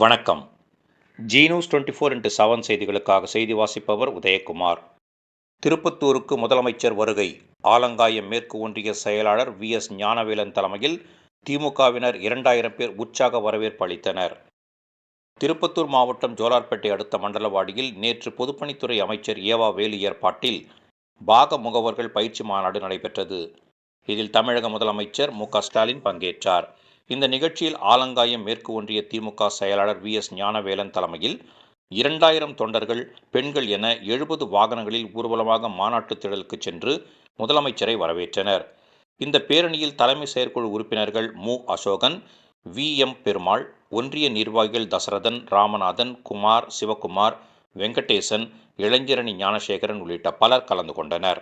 வணக்கம். Zee news twenty four into seven செய்திகளுக்காக செய்தி வாசிப்பவர் உதயகுமார். திருப்பத்தூருக்கு முதலமைச்சர் வருகை. ஆலங்காயம் மேற்கு ஒன்றிய செயலாளர் வி எஸ் ஞானவேலன் தலைமையில் திமுகவினர் இரண்டாயிரம் பேர் உற்சாக வரவேற்பு அளித்தனர். திருப்பத்தூர் மாவட்டம் ஜோலார்பேட்டை அடுத்த மண்டலவாடியில் நேற்று பொதுப்பணித்துறை அமைச்சர் ஏவா வேலு ஏற்பாட்டில் பாக முகவர்கள் பயிற்சி மாநாடு நடைபெற்றது. இதில் தமிழக முதலமைச்சர் மு க ஸ்டாலின் பங்கேற்றார். இந்த நிகழ்ச்சியில் ஆலங்காயம் மேற்கு ஒன்றிய திமுக செயலாளர் வி எஸ் ஞானவேலன் தலைமையில் இரண்டாயிரம் தொண்டர்கள் பெண்கள் என எழுபது வாகனங்களில் ஊர்வலமாக மாநாட்டுத் திடலுக்கு சென்று முதலமைச்சரை வரவேற்றனர். இந்த பேரணியில் தலைமை செயற்குழு உறுப்பினர்கள் மு. அசோகன் வி. எம். பெருமாள் ஒன்றிய நிர்வாகிகள் தசரதன் ராமநாதன் குமார் சிவகுமார் வெங்கடேசன் இளைஞரணி ஞானசேகரன் உள்ளிட்ட பலர் கலந்து கொண்டனர்.